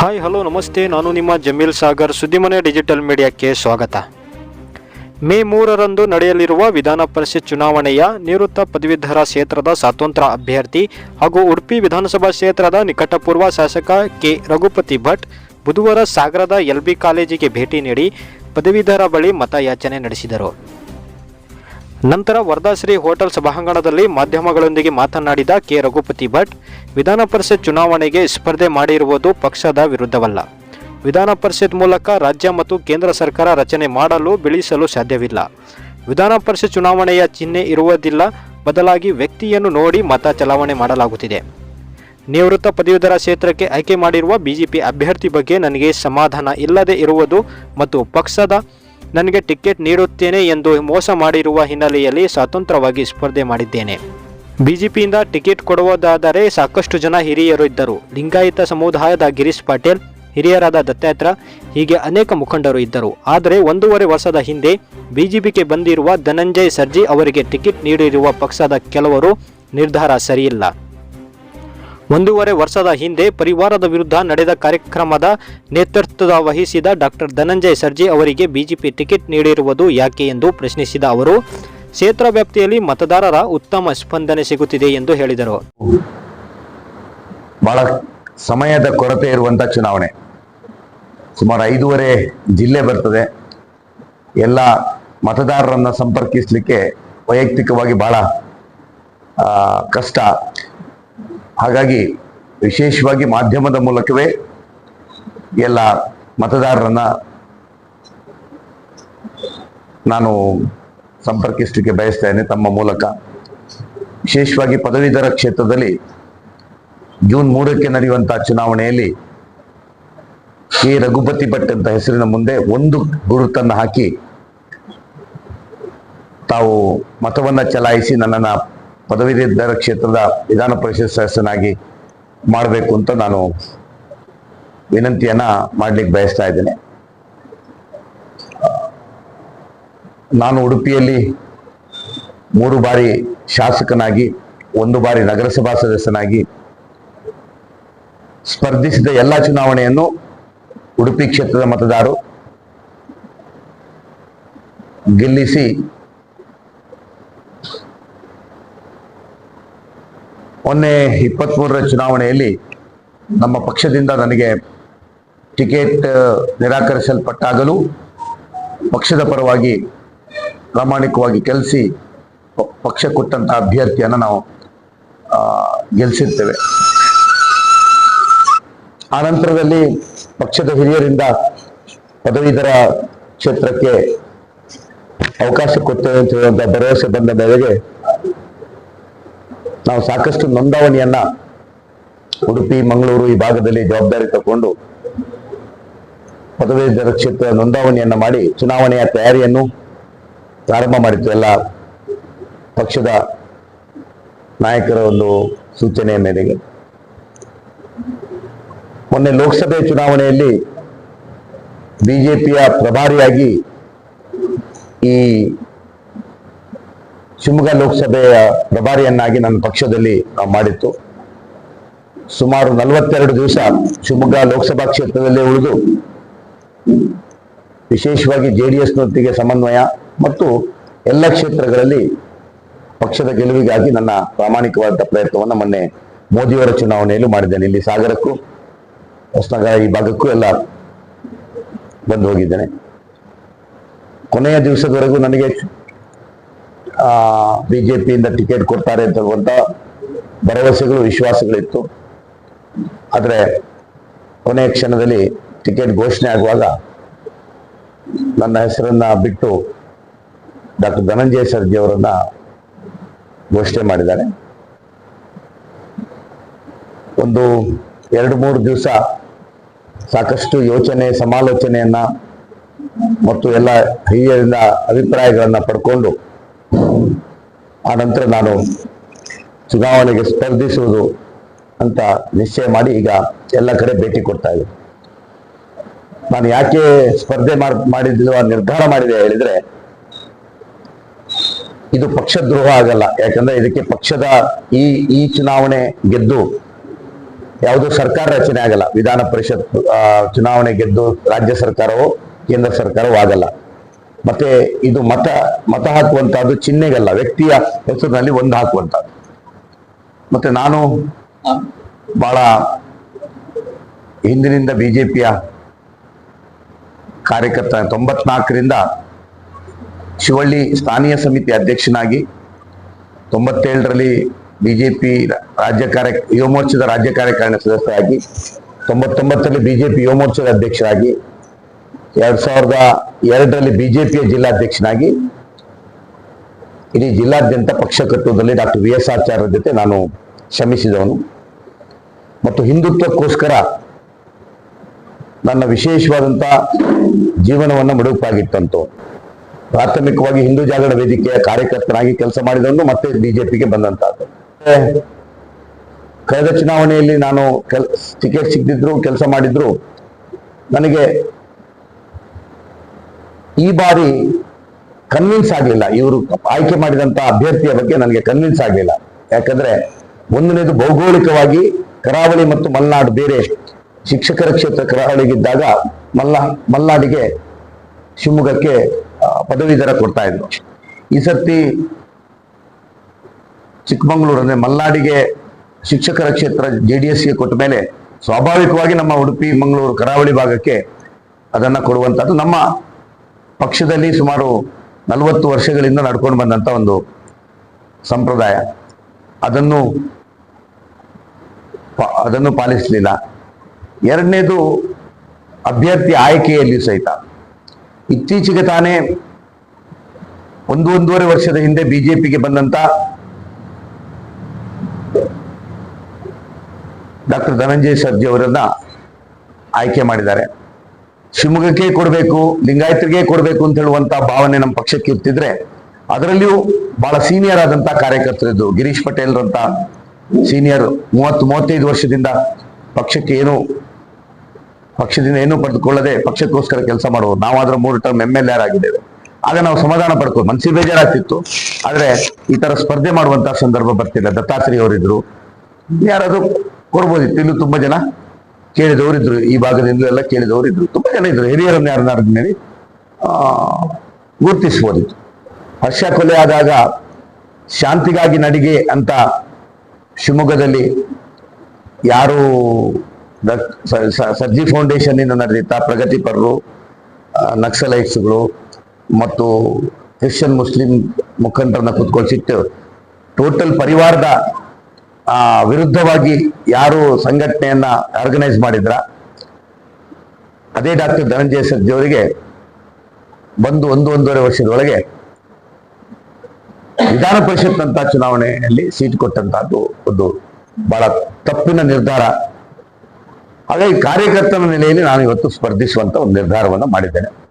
Hi hello ನಮಸ್ತೆ. ನಾನು ನಿಮ್ಮ ಜಮೀಲ್ ಸಾಗರ್, ಸುದ್ದಿಮನೆ ಡಿಜಿಟಲ್ ಮೀಡಿಯಾಕ್ಕೆ ಸ್ವಾಗತ. ಮೇ ಮೂರರಂದು ನಡೆಯಲಿರುವ ವಿಧಾನ ಪರಿಷತ್ ಚುನಾವಣೆಯ ನಿವೃತ್ತ ಪದವೀಧರ ಕ್ಷೇತ್ರದ ಸ್ವಾತಂತ್ರ್ಯ ಅಭ್ಯರ್ಥಿ ಹಾಗೂ ಉಡುಪಿ ವಿಧಾನಸಭಾ ಕ್ಷೇತ್ರದ ನಿಕಟಪೂರ್ವ ಶಾಸಕ ಕೆ. ರಘುಪತಿ ಭಟ್ ಬುಧವಾರ ಸಾಗರದ ಎಲ್ಬಿ ಕಾಲೇಜಿಗೆ ಭೇಟಿ ನೀಡಿ ಪದವೀಧರ ಬಳಿ ಮತಯಾಚನೆ ನಡೆಸಿದರು. ನಂತರ ವರ್ಧಾಶ್ರೀ ಹೋಟೆಲ್ ಸಭಾಂಗಣದಲ್ಲಿ ಮಾಧ್ಯಮಗಳೊಂದಿಗೆ ಮಾತನಾಡಿದ ಕೆ. ರಘುಪತಿ ಭಟ್ ವಿಧಾನ ಪರಿಷತ್ ಚುನಾವಣೆಗೆ ಸ್ಪರ್ಧೆ ಮಾಡಿರುವುದು ಪಕ್ಷದ ವಿರುದ್ಧವಲ್ಲ. ವಿಧಾನ ಪರಿಷತ್ ಮೂಲಕ ರಾಜ್ಯ ಮತ್ತು ಕೇಂದ್ರ ಸರ್ಕಾರ ರಚನೆ ಮಾಡಲು ಬೆಳೆಸಲು ಸಾಧ್ಯವಿಲ್ಲ. ವಿಧಾನ ಪರಿಷತ್ ಚುನಾವಣೆಯ ಚಿಹ್ನೆ ಇರುವುದಿಲ್ಲ. ಬದಲಾಗಿ ವ್ಯಕ್ತಿಯನ್ನು ನೋಡಿ ಮತ ಚಲಾವಣೆ ಮಾಡಲಾಗುತ್ತಿದೆ. ನಿವೃತ್ತ ಪದವೀಧರ ಕ್ಷೇತ್ರಕ್ಕೆ ಆಯ್ಕೆ ಮಾಡಿರುವ ಬಿಜೆಪಿ ಅಭ್ಯರ್ಥಿ ಬಗ್ಗೆ ನನಗೆ ಸಮಾಧಾನ ಇಲ್ಲದೆ ಇರುವುದು ಮತ್ತು ಪಕ್ಷದ ನನಗೆ ಟಿಕೆಟ್ ನೀಡುತ್ತೇನೆ ಎಂದು ಮೋಸ ಮಾಡಿರುವ ಹಿನ್ನೆಲೆಯಲ್ಲಿ ಸ್ವತಂತ್ರವಾಗಿ ಸ್ಪರ್ಧೆ ಮಾಡಿದ್ದೇನೆ. ಬಿಜೆಪಿಯಿಂದ ಟಿಕೆಟ್ ಕೊಡುವುದಾದರೆ ಸಾಕಷ್ಟು ಜನ ಹಿರಿಯರು ಇದ್ದರು. ಲಿಂಗಾಯತ ಸಮುದಾಯದ ಗಿರೀಶ್ ಪಾಟೀಲ್, ಹಿರಿಯರಾದ ದತ್ತಾತ್ರ, ಹೀಗೆ ಅನೇಕ ಮುಖಂಡರು ಇದ್ದರು. ಆದರೆ ಒಂದೂವರೆ ವರ್ಷದ ಹಿಂದೆ ಬಿಜೆಪಿಗೆ ಬಂದಿರುವ ಧನಂಜಯ್ ಸರ್ಜಿ ಅವರಿಗೆ ಟಿಕೆಟ್ ನೀಡಿರುವ ಪಕ್ಷದ ಕೆಲವರು ನಿರ್ಧಾರ ಸರಿಯಿಲ್ಲ. ಒಂದೂವರೆ ವರ್ಷದ ಹಿಂದೆ ಪರಿವಾರದ ವಿರುದ್ಧ ನಡೆದ ಕಾರ್ಯಕ್ರಮದ ನೇತೃತ್ವ ವಹಿಸಿದ ಡಾಕ್ಟರ್ ಧನಂಜಯ್ ಸರ್ಜಿ ಅವರಿಗೆ ಬಿಜೆಪಿ ಟಿಕೆಟ್ ನೀಡಿರುವುದು ಯಾಕೆ ಎಂದು ಪ್ರಶ್ನಿಸಿದ ಅವರು ಕ್ಷೇತ್ರ ವ್ಯಾಪ್ತಿಯಲ್ಲಿ ಮತದಾರರ ಉತ್ತಮ ಸ್ಪಂದನೆ ಸಿಗುತ್ತಿದೆ ಎಂದು ಹೇಳಿದರು. ಬಹಳ ಸಮಯದ ಕೊರತೆ ಇರುವಂತಹ ಚುನಾವಣೆ. ಸುಮಾರು ಐದೂವರೆ ಜಿಲ್ಲೆ ಬರ್ತದೆ. ಎಲ್ಲ ಮತದಾರರನ್ನ ಸಂಪರ್ಕಿಸಲಿಕ್ಕೆ ವೈಯಕ್ತಿಕವಾಗಿ ಬಹಳ ಆ, ಕಷ್ಟ. ಹಾಗಾಗಿ ವಿಶೇಷವಾಗಿ ಮಾಧ್ಯಮದ ಮೂಲಕವೇ ಎಲ್ಲ ಮತದಾರರನ್ನ ನಾನು ಸಂಪರ್ಕಿಸಲಿಕ್ಕೆ ಬಯಸ್ತೇನೆ ತಮ್ಮ ಮೂಲಕ. ವಿಶೇಷವಾಗಿ ಪದವೀಧರ ಕ್ಷೇತ್ರದಲ್ಲಿ ಜೂನ್ ಮೂರಕ್ಕೆ ನಡೆಯುವಂತಹ ಚುನಾವಣೆಯಲ್ಲಿ ಕೆ ರಘುಪತಿ ಭಟ್ ಅಂತ ಹೆಸರಿನ ಮುಂದೆ ಒಂದು ಗುರುತನ್ನು ಹಾಕಿ ತಾವು ಮತವನ್ನ ಚಲಾಯಿಸಿ ನನ್ನನ್ನು ಪದವೀಧರ ಕ್ಷೇತ್ರದ ವಿಧಾನ ಪರಿಷತ್ ಸದಸ್ಯನಾಗಿ ಮಾಡಬೇಕು ಅಂತ ನಾನು ವಿನಂತಿಯನ್ನ ಮಾಡ್ಲಿಕ್ಕೆ ಬಯಸ್ತಾ ಇದ್ದೇನೆ. ನಾನು ಉಡುಪಿಯಲ್ಲಿ ಮೂರು ಬಾರಿ ಶಾಸಕನಾಗಿ, ಒಂದು ಬಾರಿ ನಗರಸಭಾ ಸದಸ್ಯನಾಗಿ ಸ್ಪರ್ಧಿಸಿದ ಎಲ್ಲ ಚುನಾವಣೆಯನ್ನು ಉಡುಪಿ ಕ್ಷೇತ್ರದ ಮತದಾರರು ಗೆಲ್ಲಿಸಿ ಮೊನ್ನೆ ಇಪ್ಪತ್ಮೂರರ ಚುನಾವಣೆಯಲ್ಲಿ ನಮ್ಮ ಪಕ್ಷದಿಂದ ನನಗೆ ಟಿಕೆಟ್ ನಿರಾಕರಿಸಲ್ಪಟ್ಟಾಗಲೂ ಪಕ್ಷದ ಪರವಾಗಿ ಪ್ರಾಮಾಣಿಕವಾಗಿ ಕೆಲಸಿ ಪಕ್ಷ ಕೊಟ್ಟಂತ ಅಭ್ಯರ್ಥಿಯನ್ನು ನಾವು ಗೆಲ್ಲಿಸಿರ್ತೇವೆ ಆ ನಂತರದಲ್ಲಿ ಪಕ್ಷದ ಹಿರಿಯರಿಂದ ಪದವೀಧರ ಕ್ಷೇತ್ರಕ್ಕೆ ಅವಕಾಶ ಕೊಡ್ತೇವೆ ಅಂತ ಹೇಳುವಂತ ಭರವಸೆ ಬಂದ ಮೇರೆಗೆ ನಾವು ಸಾಕಷ್ಟು ನೋಂದಾವಣಿಯನ್ನ ಉಡುಪಿ, ಮಂಗಳೂರು ಈ ಭಾಗದಲ್ಲಿ ಜವಾಬ್ದಾರಿ ತಗೊಂಡು ಪದವೀಧರ ಕ್ಷೇತ್ರ ನೋಂದಾವಣಿಯನ್ನ ಮಾಡಿ ಚುನಾವಣೆಯ ತಯಾರಿಯನ್ನು ಪ್ರಾರಂಭ ಮಾಡಿತ್ತು. ಎಲ್ಲ ಪಕ್ಷದ ನಾಯಕರ ಒಂದು ಸೂಚನೆಯ ಮೇರೆಗೆ ಮೊನ್ನೆ ಲೋಕಸಭೆ ಚುನಾವಣೆಯಲ್ಲಿ ಬಿಜೆಪಿಯ ಪ್ರಭಾರಿಯಾಗಿ ಈ ಶಿವಮೊಗ್ಗ ಲೋಕಸಭೆಯ ಪ್ರಭಾರಿಯನ್ನಾಗಿ ನನ್ನ ಪಕ್ಷದಲ್ಲಿ ಮಾಡಿತ್ತು. ಸುಮಾರು ನಲವತ್ತೆರಡು ದಿವಸ ಶಿವಮೊಗ್ಗ ಲೋಕಸಭಾ ಕ್ಷೇತ್ರದಲ್ಲೇ ಉಳಿದು ವಿಶೇಷವಾಗಿ ಜೆ ಡಿ ಎಸ್ನೊಂದಿಗೆ ಸಮನ್ವಯ ಮತ್ತು ಎಲ್ಲ ಕ್ಷೇತ್ರಗಳಲ್ಲಿ ಪಕ್ಷದ ಗೆಲುವಿಗಾಗಿ ನನ್ನ ಪ್ರಾಮಾಣಿಕವಾದ ಪ್ರಯತ್ನವನ್ನು ಮೊನ್ನೆ ಮೋದಿಯವರ ಚುನಾವಣೆಯಲ್ಲೂ ಮಾಡಿದ್ದೇನೆ. ಇಲ್ಲಿ ಸಾಗರಕ್ಕೂ, ಹೊಸನಗರ ಈ ಭಾಗಕ್ಕೂ ಎಲ್ಲ ಬಂದು ಹೋಗಿದ್ದೇನೆ. ಕೊನೆಯ ದಿವಸದವರೆಗೂ ನನಗೆ, ಆ, ಬಿಜೆಪಿಯಿಂದ ಟಿಕೆಟ್ ಕೊಡ್ತಾರೆ ಅಂತ ಭರವಸೆಗಳು, ವಿಶ್ವಾಸಗಳಿತ್ತು. ಆದರೆ ಕೊನೆಯ ಕ್ಷಣದಲ್ಲಿ ಟಿಕೆಟ್ ಘೋಷಣೆ ಆಗುವಾಗ ನನ್ನ ಹೆಸರನ್ನ ಬಿಟ್ಟು ಡಾಕ್ಟರ್ ಧನಂಜಯ ಸರ್ಜಿ ಅವರನ್ನ ಘೋಷಣೆ ಮಾಡಿದ್ದಾರೆ. ಒಂದು ಎರಡು ಮೂರು ದಿವಸ ಸಾಕಷ್ಟು ಯೋಚನೆ, ಸಮಾಲೋಚನೆಯನ್ನ ಮತ್ತು ಎಲ್ಲ ಹಿರಿಯರಿಂದ ಅಭಿಪ್ರಾಯಗಳನ್ನ ಪಡ್ಕೊಂಡು ಆ ನಂತರ ನಾನು ಚುನಾವಣೆಗೆ ಸ್ಪರ್ಧಿಸುವುದು ಅಂತ ನಿಶ್ಚಯ ಮಾಡಿ ಈಗ ಎಲ್ಲ ಕಡೆ ಭೇಟಿ ಕೊಡ್ತಾ ಇದ್ದೀನಿ. ನಾನು ಯಾಕೆ ಸ್ಪರ್ಧೆ ಮಾಡ್- ಮಾಡಿದ್ದು ನಿರ್ಧಾರ ಮಾಡಿದೆ ಹೇಳಿದ್ರೆ ಇದು ಪಕ್ಷದ್ರೋಹ ಆಗಲ್ಲ. ಯಾಕಂದ್ರೆ ಇದಕ್ಕೆ ಪಕ್ಷದ ಈ ಈ ಚುನಾವಣೆ ಗೆದ್ದು ಯಾವುದೋ ಸರ್ಕಾರ ರಚನೆ ಆಗಲ್ಲ. ವಿಧಾನ ಪರಿಷತ್ ಚುನಾವಣೆ ಗೆದ್ದು ರಾಜ್ಯ ಸರ್ಕಾರವೋ, ಕೇಂದ್ರ ಸರ್ಕಾರವೋ ಆಗಲ್ಲ. ಮತ್ತೆ ಇದು ಮತ ಮತ ಹಾಕುವಂತಹದ್ದು ಚಿಹ್ನೆಗಲ್ಲ. ವ್ಯಕ್ತಿಯ ಹೆಸರಿನಲ್ಲಿ ಒಂದು ಹಾಕುವಂತಹದ್ದು ಮತ್ತೆ ನಾನು ಬಹಳ ಹಿಂದಿನಿಂದ ಬಿಜೆಪಿಯ ಕಾರ್ಯಕರ್ತ ತೊಂಬತ್ನಾಲ್ಕರಿಂದ ಶಿವಳ್ಳಿ ಸ್ಥಾನೀಯ ಸಮಿತಿ ಅಧ್ಯಕ್ಷನಾಗಿ ತೊಂಬತ್ತೇಳರಲ್ಲಿ ಬಿಜೆಪಿ ರಾಜ್ಯ ಕಾರ್ಯ ಯುವ ಮೋರ್ಚಾದ ರಾಜ್ಯ ಕಾರ್ಯಕಾರಿಣಿ ಸದಸ್ಯರಾಗಿ, ತೊಂಬತ್ತೊಂಬತ್ತರಲ್ಲಿ ಬಿಜೆಪಿ ಯುವ ಮೋರ್ಚಾದ ಅಧ್ಯಕ್ಷರಾಗಿ, ಎರಡ್ ಸಾವಿರದ ಎರಡರಲ್ಲಿ ಬಿಜೆಪಿಯ ಜಿಲ್ಲಾಧ್ಯಕ್ಷನಾಗಿ, ಇಡೀ ಜಿಲ್ಲಾದ್ಯಂತ ಪಕ್ಷ ಕಟ್ಟುವುದರಲ್ಲಿ ಡಾಕ್ಟರ್ ವಿ ಎಸ್ ಆಚಾರ್ಯರ ಜೊತೆ ನಾನು ಶ್ರಮಿಸಿದವನು. ಮತ್ತು ಹಿಂದುತ್ವಕ್ಕೋಸ್ಕರ ನನ್ನ ವಿಶೇಷವಾದಂಥ ಜೀವನವನ್ನು ಮುಡುಪಾಗಿತ್ತಂತು ಪ್ರಾಥಮಿಕವಾಗಿ ಹಿಂದೂ ಜಾಗರಣ ವೇದಿಕೆಯ ಕಾರ್ಯಕರ್ತನಾಗಿ ಕೆಲಸ ಮಾಡಿದವನು ಮತ್ತೆ ಬಿಜೆಪಿಗೆ ಬಂದಂತಹದ್ದು ಕಳೆದ ಚುನಾವಣೆಯಲ್ಲಿ ನಾನು ಕೆಲ್, ಟಿಕೆಟ್ ಸಿಕ್ಕಿದ್ರು ಕೆಲಸ ಮಾಡಿದ್ರು ನನಗೆ ಈ ಬಾರಿ ಕನ್ವಿನ್ಸ್ ಆಗಲಿಲ್ಲ. ಇವರು ಆಯ್ಕೆ ಮಾಡಿದಂತ ಅಭ್ಯರ್ಥಿಯ ಬಗ್ಗೆ ನನಗೆ ಕನ್ವಿನ್ಸ್ ಆಗಲಿಲ್ಲ. ಯಾಕಂದ್ರೆ ಒಂದನೇದು ಭೌಗೋಳಿಕವಾಗಿ ಕರಾವಳಿ ಮತ್ತು ಮಲೆನಾಡು ಬೇರೆ ಶಿಕ್ಷಕರ ಕ್ಷೇತ್ರ ಕರಾವಳಿಗಿದ್ದಾಗ ಮಲ್ಲ, ಮಲ್ನಾಡಿಗೆ ಶಿವಮೊಗ್ಗಕ್ಕೆ ಪದವೀಧರ ಕೊಡ್ತಾ ಇದ್ರು. ಈ ಸರ್ತಿ ಚಿಕ್ಕಮಗಳೂರು ಅಂದ್ರೆ ಮಲ್ನಾಡಿಗೆ ಶಿಕ್ಷಕರ ಕ್ಷೇತ್ರ ಜೆ ಡಿ ಎಸ್ಗೆ ಕೊಟ್ಟ ಮೇಲೆ ಸ್ವಾಭಾವಿಕವಾಗಿ ನಮ್ಮ ಉಡುಪಿ, ಮಂಗಳೂರು, ಕರಾವಳಿ ಭಾಗಕ್ಕೆ ಅದನ್ನ ಕೊಡುವಂತದ್ದು ನಮ್ಮ ಪಕ್ಷದಲ್ಲಿ ಸುಮಾರು ನಲವತ್ತು ವರ್ಷಗಳಿಂದ ನಡ್ಕೊಂಡು ಬಂದಂತ ಒಂದು ಸಂಪ್ರದಾಯ. ಅದನ್ನು ಅದನ್ನು ಪಾಲಿಸಲಿಲ್ಲ. ಎರಡನೇದು ಅಭ್ಯರ್ಥಿ ಆಯ್ಕೆಯಲ್ಲಿ ಸಹಿತ. ಇತ್ತೀಚೆಗೆ ತಾನೇ ಒಂದು ಒಂದೂವರೆ ವರ್ಷದ ಹಿಂದೆ ಬಿಜೆಪಿಗೆ ಬಂದಂತ ಡಾಕ್ಟರ್ ಧನಂಜಯ ಸರ್ಜಿ ಅವರನ್ನ ಆಯ್ಕೆ ಮಾಡಿದ್ದಾರೆ. ಶಿವಮೊಗ್ಗಕ್ಕೆ ಕೊಡಬೇಕು, ಲಿಂಗಾಯತರಿಗೆ ಕೊಡಬೇಕು ಅಂತ ಹೇಳುವಂತ ಭಾವನೆ ನಮ್ಮ ಪಕ್ಷಕ್ಕೆ ಇರ್ತಿದ್ರೆ ಅದರಲ್ಲಿಯೂ ಬಹಳ ಸೀನಿಯರ್ ಆದಂತ ಕಾರ್ಯಕರ್ತರಿದ್ದು ಗಿರೀಶ್ ಪಟೇಲ್ ರಂತ ಸೀನಿಯರ್ ಮೂವತ್ತು ಮೂವತ್ತೈದು ವರ್ಷದಿಂದ ಪಕ್ಷಕ್ಕೆ ಏನು ಪಕ್ಷದಿಂದ ಏನೂ ಪಡೆದುಕೊಳ್ಳದೆ ಪಕ್ಷಕ್ಕೋಸ್ಕರ ಕೆಲಸ ಮಾಡುವುದು. ನಾವಾದ್ರೂ ಮೂರು ಟರ್ಮ್ ಎಂ ಎಲ್ ಎರ್ ಆಗಿದ್ದೇವೆ ಆಗ ನಾವು ಸಮಾಧಾನ ಪಡ್ಕೋ ಮನ್ಸಿಗೆ ಬೇಜಾರಾಗ್ತಿತ್ತು. ಆದ್ರೆ ಈ ತರ ಸ್ಪರ್ಧೆ ಮಾಡುವಂತಹ ಸಂದರ್ಭ ಬರ್ತಿಲ್ಲ. ದತ್ತಾತ್ರಿ ಅವರಿದ್ರು ಯಾರಾದ್ರೂ ಕೊಡ್ಬೋದಿತ್ತು. ಇನ್ನು ತುಂಬಾ ಜನ ಕೇಳಿದವರಿದ್ರು. ಈ ಭಾಗದಿಂದ ಎಲ್ಲ ಕೇಳಿದವರಿದ್ರು. ತುಂಬಾ ಜನ ಇದ್ರು. ಹಿರಿಯರನ್ನು ಯಾರನ್ನಾರು ಆ, ಗುರುತಿಸ್ಬೋದಿತ್ತು. ಹರ್ಷ ಕೊಲೆ ಆದಾಗ ಶಾಂತಿಗಾಗಿ ನಡಿಗೆ ಅಂತ ಶಿವಮೊಗ್ಗದಲ್ಲಿ ಯಾರು ಸರ್ಜಿ ಫೌಂಡೇಶನ್ ಇಂದ ನಡೆದಿತ್ತ ಪ್ರಗತಿಪರರು ನಕ್ಸಲೈಟ್ಸ್ಗಳು ಮತ್ತು ಕ್ರಿಶ್ಚಿಯನ್ ಮುಸ್ಲಿಂ ಮುಖಂಡರನ್ನ ಕುತ್ಕೊಳ್ಸಿಟ್ಟು ಟೋಟಲ್ ಪರಿವಾರದ ವಿರುದ್ಧವಾಗಿ ಯಾರು ಸಂಘಟನೆಯನ್ನ ಆರ್ಗನೈಸ್ ಮಾಡಿದ್ರ, ಅದೇ ಡಾಕ್ಟರ್ ಧನಂಜಯ ಸರ್ಜಿ ಅವರಿಗೆ ಬಂದು ಒಂದು, ಒಂದೂವರೆ ವರ್ಷದೊಳಗೆ ವಿಧಾನ ಪರಿಷತ್ ಅಂತ ಚುನಾವಣೆಯಲ್ಲಿ ಸೀಟ್ ಕೊಟ್ಟಂತಹದ್ದು ಒಂದು ಬಹಳ ತಪ್ಪಿನ ನಿರ್ಧಾರ. ಹಾಗಾಗಿ ಕಾರ್ಯಕರ್ತನ ನೆಲೆಯಲ್ಲಿ ನಾನು ಇವತ್ತು ಸ್ಪರ್ಧಿಸುವಂತ ಒಂದು ನಿರ್ಧಾರವನ್ನು ಮಾಡಿದ್ದೇನೆ.